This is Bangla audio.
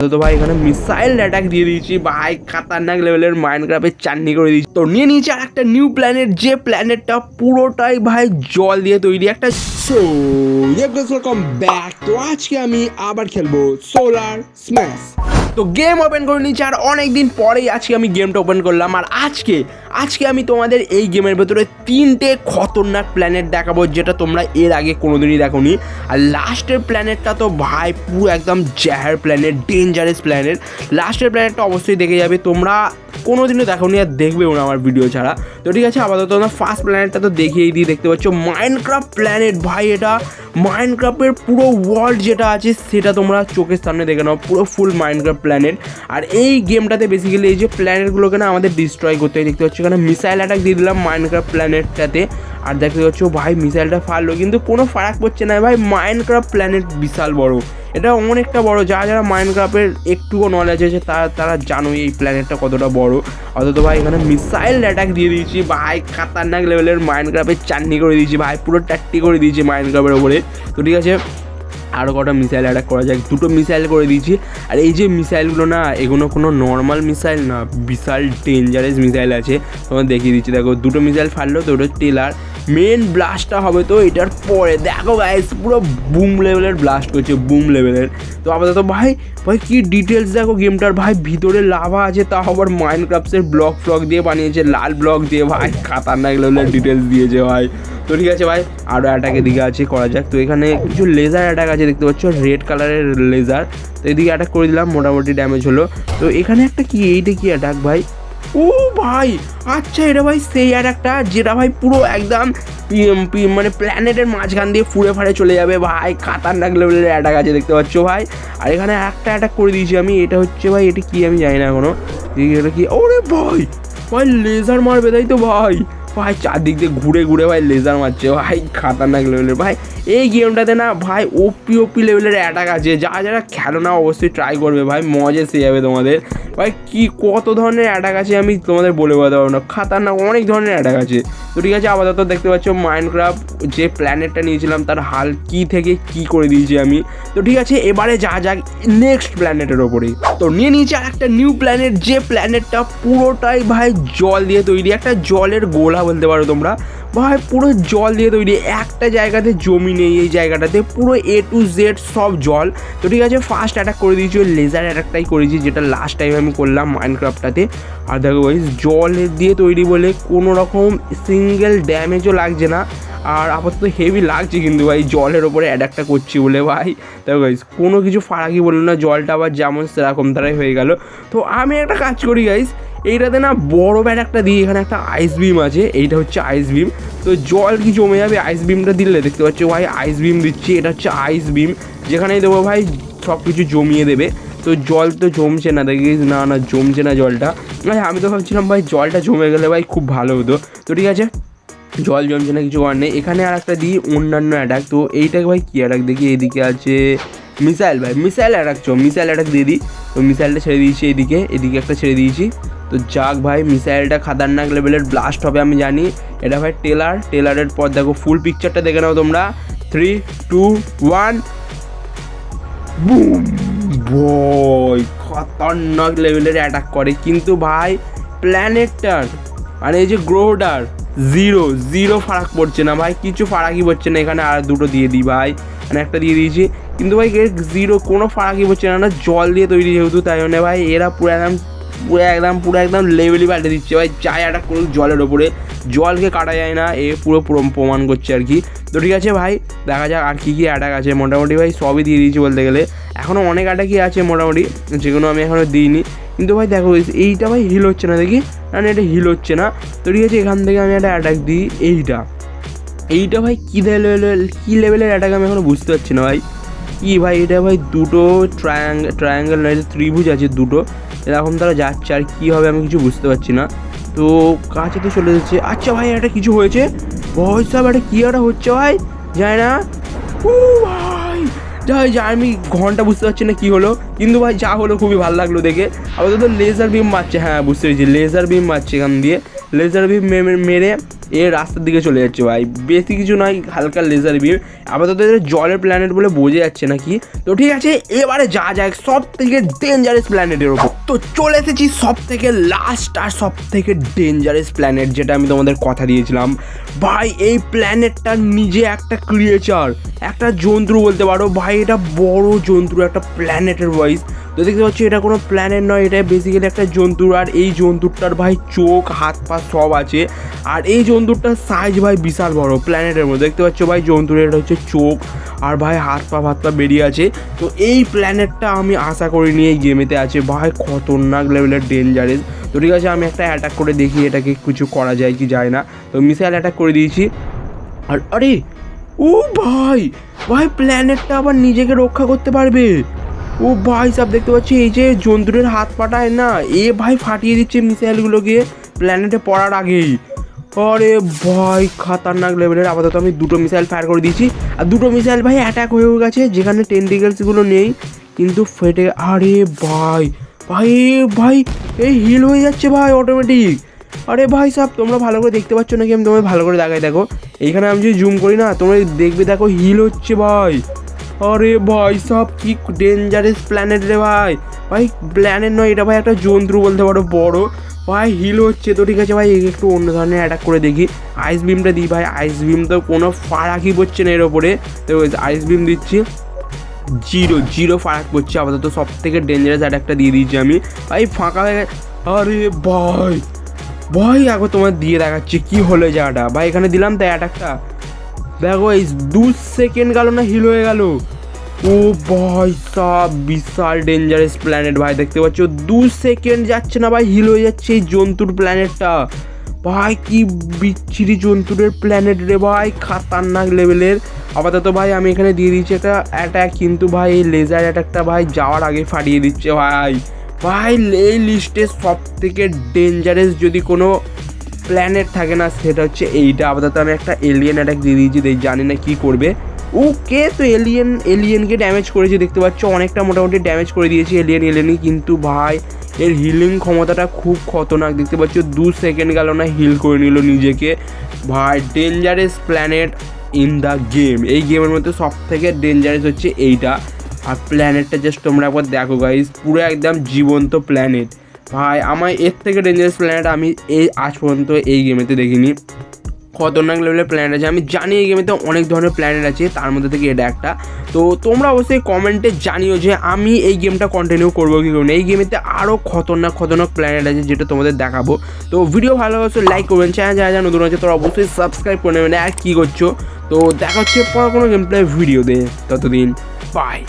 তো ভাই এখানে মিসাইল অ্যাটাক দিয়ে দিয়েছি। ভাই খাতারনাক লেভেলের মাইনক্রাফের চাটনি করে দিয়েছি। তো নিয়ে নিয়েছি আর একটা নিউ প্ল্যানেট যে প্ল্যানেটটা পুরোটাই ভাই জল দিয়ে তৈরি একটা সো ওয়েলকাম ব্যাক তো আজকে আমি আবার খেলব সোলার স্ম্যাশ তো গেম ওপেন করে নিয়েছি আর অনেক দিন পরেই আজকে আমি গেমটা ওপেন করলাম। আর আজকে আজকে আমি তোমাদের এই গেমের ভেতরে তিনটে খতরনাক প্ল্যানেট দেখাবো যেটা তোমরা এর আগে কোনোদিনই দেখোনি। আর লাস্টের প্ল্যানেটটা তো ভাই পুরো একদম জ্যাহার প্ল্যানেট ডেঞ্জারাস প্ল্যানেট লাস্টের প্ল্যানেটটা অবশ্যই দেখে যাবে। তোমরা কোনোদিনও দেখোনি আর দেখবেও না আমার ভিডিও ছাড়া। তো ঠিক আছে, আপাতত তোমরা ফার্স্ট প্ল্যানেটটা তো দেখিয়েই দিয়ে দেখতে পাচ্ছ মাইনক্রাফ্ট প্ল্যানেট ভাই, এটা মাইনক্রাফ্টের পুরো ওয়ার্ল্ড যেটা আছে, সেটা তোমরা চোখের সামনে দেখে নাও। পুরো ফুল মাইনক্রাফট প্ল্যানেট আর এই গেমটাতে বেসিক্যালি এই যে প্ল্যানেটগুলোকে না আমাদের ডিস্ট্রয় করতে হয়, দেখতে পাচ্ছ? এখানে মিসাইল অ্যাটাক দিয়ে দিলাম মাইনক্রাফট প্ল্যানেটটাতে আর দেখতে পাচ্ছ, ভাই মিসাইলটা ফাড়লো কিন্তু কোনো ফারাক পড়ছে না, ভাই। মাইনক্রাফট প্ল্যানেট বিশাল বড়। এটা অনেকটা বড় যারা যারা মাইনক্রাফটের একটুও নলেজ আছে, তারা তারা জানোই এই প্ল্যানেটটা কতটা বড়। অথচ ভাই, এখানে মিসাইল অ্যাটাক দিয়ে দিয়েছি, ভাই, খাতারনাক লেভেলের মাইনক্রাফের চাটনি করে দিয়েছি, ভাই, পুরো টাট্টি করে দিয়েছি মাইনক্রাফের ওপরে তো ঠিক আছে আরও কটা মিসাইল অ্যাটাক করা যাক। দুটো মিসাইল করে দিয়েছি, আর এই যে মিসাইলগুলো না, এগুলো কোনো নর্মাল মিসাইল না, বিশাল ডেঞ্জারাস মিসাইল আছে। তোমার দেখিয়ে দিচ্ছি, দেখো, দুটো মিসাইল ফাটলো, তো ওটা টেলার। মেন ব্লাস্টটা হবে তো এটার পরে। দেখো গাইস পুরো বুম লেভেলের ব্লাস্ট করছে বুম লেভেলের তো আপাতত ভাই ভাই কি ডিটেলস দেখো গেমটার ভাই, ভিতরে লাভা আছে, তাও আবার মাইন্ড ক্রাফটসের ব্লক ফ্লক দিয়ে বানিয়েছে, লাল ব্লক দিয়ে। ভাই, খাতারনাক লেভেলের ডিটেলস দিয়েছে ভাই। তো ঠিক আছে ভাই আরও অ্যাটাকের দিকে আছে, করা যাক। তো এখানে কিছু লেজার অ্যাটাক আছে, দেখতে পাচ্ছ? রেড কালারের লেজার তো এদিকে অ্যাটাক করে দিলাম, মোটামুটি ড্যামেজ হলো। তো এখানে একটা কি? এইটা কি অ্যাটাক ভাই? ও ভাই আচ্ছা এটা ভাই সেই আর একটা যেটা ভাই পুরো একদম মানে প্ল্যানেটের মাঝখান দিয়ে ফুড়ে ফাড়ে চলে যাবে ভাই। খাতারনাক লেভেলের অ্যাটাক আছে, দেখতে পাচ্ছ ভাই? আর এখানে একটা অ্যাটাক করে দিয়েছি আমি, এটা হচ্ছে ভাই, এটা কি আমি জানি না এখনও। এটা কি ওরে ভাই ভাই লেজার মারবে তাই তো ভাই। ভাই, চারদিক দিয়ে ঘুরে ঘুরে ভাই লেজার মারছে ভাই খাতারনাক লেভেলের ভাই, এই গেমটাতে না ভাই ওপি ওপি লেভেলের অ্যাটাক আছে। যা যারা খেলো না অবশ্যই ট্রাই করবে ভাই, মজা এসে যাবে তোমাদের। ভাই, কি কত ধরনের অ্যাটাক আছে আমি তোমাদের বলে বোঝাতে পারব না। খাতারনাক অনেক ধরনের অ্যাটাক আছে। তো ঠিক আছে, আপাতত দেখতে পাচ্ছ মাইনক্রাফট যে প্ল্যানেটটা নিয়েছিলাম, তার হাল কি থেকে কি করে দিয়েছি আমি। তো ঠিক আছে, এবারে যা যাক নেক্সট প্ল্যানেটের ওপরে। তো নিয়ে নিয়েছি আর একটা নিউ প্ল্যানেট যে প্ল্যানেটটা পুরোটাই ভাই জল দিয়ে তৈরি, একটা জলের গোলা বলতে পারো তোমরা। ভাই, পুরো জল দিয়ে তৈরি। একটা জায়গাতে জমি নেই এই জায়গাটাতে। পুরো এ টু জেড সব জল। তো ঠিক আছে ফার্স্ট অ্যাটাক করে দিয়েছি, ওই লেজার অ্যাটাকটাই করেছি, যেটা লাস্ট টাইম আমি করলাম মাইনক্রাফটটাতে আর দেখো ভাই জল দিয়ে তৈরি বলে কোনো রকম সিঙ্গেল ড্যামেজও লাগছে না। আর আপাতত হেভি লাগছে কিন্তু ভাই, জলের ওপরে অ্যাটাকটা করছি বলে ভাই। দেখো গাইস কোনো কিছু ফারাকি বলল না, জলটা আবার যেমন সেরকম তারাই হয়ে গেল। তো আমি একটা কাজ করি গাইস এইটাতে না বড় ব্যাট একটা দিয়ে এখানে একটা আইস বিম আছে, এইটা হচ্ছে আইস বিম তো জল কি জমে যাবে আইস বিমটা দিলে? দেখতে পাচ্ছ ভাই আইস বিম দিচ্ছি, এটা হচ্ছে আইস বিম যেখানেই দেবো ভাই সব কিছু জমিয়ে দেবে। তো জল তো জমছে না, দেখি, না না, জমছে না জলটা। ভাই, আমি তো ভাবছিলাম ভাই, জলটা জমে গেলে ভাই খুব ভালো হতো। তো ঠিক আছে, জল জমছে না, কিছু করার নেই। এখানে আর একটা দিই, অন্যান্য অ্যাটাক তো এইটাকে ভাই কী অ্যাটাক দেখি এইদিকে আছে মিসাইল ভাই মিসাইল অ্যাটাক চো মিসাইল অ্যাটাক দিয়ে দিই। তো মিসাইলটা ছেড়ে দিয়েছি এদিকে এদিকে একটা ছেড়ে দিয়েছি। তো যাক ভাই, মিসাইলটা খাতারনাক লেভেলের ব্লাস্ট হবে, আমি জানি। এটা ভাই টেলার টেলারের পর দেখো ফুল পিকচারটা দেখে নাও তোমরা। Three two one boom boy খতরনাক লেভেলের অ্যাটাক করে। কিন্তু ভাই প্ল্যানেটটার মানে এই যে গ্রহটার জিরো জিরো ফারাক পড়ছে না ভাই। কিছু ফারাকই পড়ছে না এখানে, আর দুটো দিয়ে দিই ভাই। মানে একটা দিয়ে দিয়েছি। কিন্তু ভাই জিরো কোনো ফারাকই পড়ছে না না জল দিয়ে তৈরি যেহেতু, তাই জন্য ভাই, এরা পুরো একদম পুরো একদম পুরো একদম লেভেলই পাল্টে দিচ্ছে। ভাই, চাই অ্যাটাক করুক জলের ওপরে। জলকে কাটা যায় না, এ পুরো পুরো প্রমাণ করছে আর কি। তো ঠিক আছে ভাই, দেখা যাক আর কী কী অ্যাটাক আছে। মোটামুটি ভাই, সবই দিয়ে দিয়েছি বলতে গেলে। এখনও অনেক অ্যাটাকই আছে মোটামুটি, যেগুলো আমি এখনও দিইনি। কিন্তু ভাই, দেখো এইটা ভাই হিল হচ্ছে না দেখি? না এটা হিল হচ্ছে না। তো ঠিক আছে, এখান থেকে আমি একটা অ্যাটাক দিই, এইটা। এইটা ভাই, কী লেভেলের কী লেভেলের অ্যাটাক আমি এখনও বুঝতে পারছি না ভাই। কি ভাই, এটা ভাই দুটো ট্রায়াঙ্গ ট্রায়াঙ্গেল নয়, ত্রিভুজ আছে দুটো। এরকম তারা যাচ্ছে আর কী হবে আমি কিছু বুঝতে পারছি না। তো কাছে তো চলে যাচ্ছে। আচ্ছা ভাই একটা কিছু হয়েছে? ভয় সব একটা কী একটা হচ্ছে ভাই? যায় না। ও ভাই, যাই যা আমি ঘণ্টা বুঝতে পারছি না কী হলো। কিন্তু ভাই, যা হলো খুবই ভালো লাগল দেখে। আবার তো লেজার বিম মারছে। হ্যাঁ বুঝতে পেরেছি লেজার বিম মারছে এখান দিয়ে। লেজার বিম মেরে এ রাস্তার দিকে চলে যাচ্ছে ভাই। বেশি কিছু নয়, হালকা লেজার বিম আপাতত জলের প্ল্যানেট বলে বোঝা যাচ্ছে নাকি? তো ঠিক আছে, এবারে যা যায় সব থেকে ডেঞ্জারাস প্ল্যানেটের ওপর তো চলে এসেছি সব থেকে লাস্ট আর সব থেকে ডেঞ্জারাস প্ল্যানেট যেটা আমি তোমাদের কথা দিয়েছিলাম। ভাই, এই প্ল্যানেটটা নিজে একটা ক্রিয়েচার একটা জন্তু বলতে পারো। ভাই, এটা বড় জন্তু, একটা প্ল্যানেটের ভয়েস তো দেখতে পাচ্ছি, এটা কোনো প্ল্যানের নয়, এটা বেসিক্যালি একটা জন্তুর, আর এই জন্তুরটার ভাই চোখ, হাত, পা সব আছে। আর এই জন্তুরটার সাইজ ভাই বিশাল বড় প্ল্যানেটের মধ্যে। দেখতে পাচ্ছ ভাই, জন্তুর এটা হচ্ছে চোখ, আর ভাই হাত, পা হাত, পা বেরিয়ে আছে। তো এই প্ল্যানেটটা আমি আশা করিনি এই গেমেতে আছে। ভাই খতরনাক লেভেলের ডেঞ্জারেস তো ঠিক আছে, আমি একটা অ্যাটাক করে দেখি, এটাকে কিছু করা যায় কি যায় না। তো মিসাইল অ্যাটাক করে দিয়েছি। আর আরে, ও ভাই ভাই প্ল্যানেটটা আবার নিজেকে রক্ষা করতে পারবে। ও ভাই, সব দেখতে পাচ্ছি, এই যে জন্তুরের হাত পাটায় না, এ ভাই ফাটিয়ে দিচ্ছে মিসাইলগুলোকে প্ল্যানেটে পড়ার আগেই। আরে ভাই, খাতারনাক লেভেলের আপাতত আমি দুটো মিসাইল ফায়ার করে দিয়েছি। আর দুটো মিসাইল ভাই অ্যাটাক হয়ে গেছে, যেখানে টেন্টিকেলসগুলো নেই, কিন্তু ফেটে, আরে ভাই ভাই ভাই এই হিল হয়ে যাচ্ছে ভাই অটোমেটিক আরে ভাই সাহ তোমরা ভালো করে দেখতে পাচ্ছ নাকি? আমি তোমায় ভালো করে দেখাই, দেখো। এইখানে আমি যদি জুম করি না, তোমরা দেখবে, দেখো হিল হচ্ছে ভাই। আরে ভাই, সব কি ডেঞ্জারাস প্ল্যানেট রে ভাই। ভাই প্ল্যানেট নয়, এটা ভাই একটা জন্তু বলতে পারো, বড়। ভাই হিল হচ্ছে তো, ঠিক আছে ভাই, একটু অন্য ধরনের অ্যাটাক করে দেখি। আইস বিমটা দিই ভাই আইস বিম তো কোনো ফারাকই পড়ছে না এর ওপরে। তো আইস বিম দিচ্ছি। জিরো জিরো ফারাক পড়ছে, আপাতত সব থেকে ডেঞ্জারাস অ্যাটাকটা দিয়ে দিয়েছি আমি। ভাই, ফাঁকা হয়ে আরে ভাই ভাই একবার তোমার দিয়ে দেখাচ্ছি কি হলো জায়গাটা। ভাই, এখানে দিলাম তাই অ্যাটাকটা দেখো, এই দু সেকেন্ড গেল না হিল হয়ে গেল। ও ভাই সব, বিশাল ডেঞ্জারাস প্ল্যানেট ভাই, দেখতে পাচ্ছ? দু সেকেন্ড যাচ্ছে না ভাই হিল হয়ে যাচ্ছে এই জন্তুর প্ল্যানেটটা ভাই, কি বিচ্ছিরি জন্তুরের প্ল্যানেট রে ভাই, খাতারনাক লেভেলের আপাতত ভাই, আমি এখানে দিয়ে দিচ্ছি একটা অ্যাটাক কিন্তু ভাই, এই লেজার অ্যাটাকটা ভাই, যাওয়ার আগে ফাটিয়ে দিচ্ছে ভাই। ভাই, এই লিস্টে সব থেকে ডেঞ্জারাস যদি কোনো প্ল্যানেট থাকে না, সেটা হচ্ছে এইটা। আপাতত আমি একটা এলিয়েন অ্যাটাক দিয়ে দিয়েছি জানি না কী করবে। ওকে তো এলিয়েন এলিয়েনকে ড্যামেজ করেছি দেখতে পাচ্ছ? অনেকটা মোটামুটি ড্যামেজ করে দিয়েছি এলিয়েন এলিয়েনই কিন্তু ভাই, এর হিলিং ক্ষমতাটা খুব খতরনাক। দেখতে পাচ্ছ, দু সেকেন্ড গেল না হিল করে নিল নিজেকে। ভাই dangerous planet in the game এই গেমের মধ্যে সব থেকে ডেঞ্জারাস হচ্ছে এইটা। আর প্ল্যানেটটা জাস্ট তোমরা একবার দেখো গাইজ পুরো একদম জীবন্ত প্ল্যানেট ভাই, আমার এর থেকে ডেঞ্জারাস প্ল্যানেট আমি এই আজ পর্যন্ত এই গেমেতে দেখিনি। খতরনাক লেভেলের প্ল্যানেট আছে। আমি জানি এই গেমেতে অনেক ধরনের প্ল্যানেট আছে, তার মধ্যে থেকে এটা একটা। তো তোমরা অবশ্যই কমেন্টে জানিও যে আমি এই গেমটা কন্টিনিউ করব কি করব এই গেমেতে আরও খতরনাক খতরনাক প্ল্যানেট আছে যেটা তোমাদের দেখাবো। তো ভিডিও ভালো অবশ্যই লাইক করবেন। চ্যানেল যারা যারা নতুন আছে, তোরা অবশ্যই সাবস্ক্রাইব করে নেবেন। আর কী করছ? তো দেখা হচ্ছে পর কোনো গেম প্লে ভিডিও দে ততদিন বাই